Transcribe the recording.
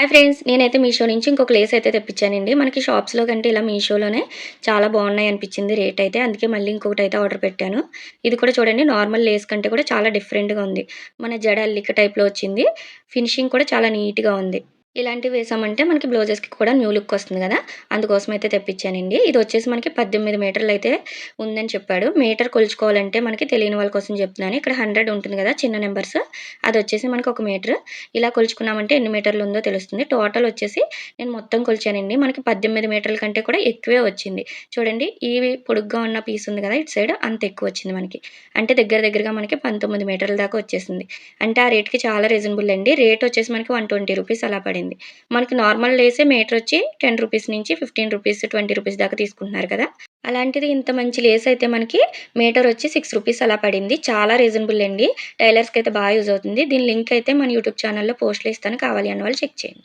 Hi friends నేనైతే మీషో నుంచి ఇంకొక లేస్ అయితే తెప్పించానండి. మనకి షాప్స్లో కంటే ఇలా మీషోలోనే చాలా బాగున్నాయి అనిపించింది రేట్ అయితే. అందుకే మళ్ళీ ఇంకొకటి అయితే ఆర్డర్ పెట్టాను. ఇది కూడా చూడండి నార్మల్ లేస్ కంటే కూడా చాలా డిఫరెంట్గా ఉంది. మన జడ అల్లిక టైప్లో వచ్చింది. ఫినిషింగ్ కూడా చాలా నీట్గా ఉంది. ఇలాంటివి వేసామంటే మనకి బ్లౌజెస్కి కూడా న్యూ లుక్ వస్తుంది కదా? అందుకోసం అయితే తెప్పించానండి. ఇది వచ్చేసి మనకి పద్దెనిమిది మీటర్లు అయితే ఉందని చెప్పాడు. మీటర్ కొలుచుకోవాలంటే మనకి తెలియని వాళ్ళ కోసం చెప్తున్నాను. ఇక్కడ హండ్రెడ్ ఉంటుంది కదా చిన్న నెంబర్స్. అది వచ్చేసి మనకి ఒక మీటర్. ఇలా కొలుచుకున్నామంటే ఎన్ని మీటర్లు ఉందో తెలుస్తుంది. టోటల్ వచ్చేసి నేను మొత్తం కొలిచానండి. మనకి పద్దెనిమిది మీటర్ల కంటే కూడా ఎక్కువే వచ్చింది. చూడండి ఈ పొడుగ్గా ఉన్న పీస్ ఉంది కదా ఇటు సైడ్ అంత ఎక్కువ వచ్చింది మనకి. అంటే దగ్గర దగ్గరగా మనకి పంతొమ్మిది మీటర్ల దాకా వచ్చేసింది. అంటే ఆ రేట్కి చాలా రీజనబుల్ అండి. రేట్ వచ్చేసి మనకి వన్ ట్వంటీ రూపీస్ అలా పడింది. మనకి నార్మల్ లేసే మీటర్ వచ్చి టెన్ రూపీస్ నుంచి ఫిఫ్టీన్ రూపీస్ ట్వంటీ రూపీస్ దాకా తీసుకుంటున్నారు కదా. అలాంటిది ఇంత మంచి లేస్ అయితే మనకి మీటర్ వచ్చి సిక్స్ రూపీస్ అలా పడింది. చాలా రీజనబుల్ అండి. టైలర్స్కి అయితే బాగా యూజ్ అవుతుంది. దీని లింక్ అయితే మన యూట్యూబ్ ఛానల్లో పోస్ట్లో ఇస్తాను. కావాలి అన్న వాళ్ళు చెక్ చేయండి.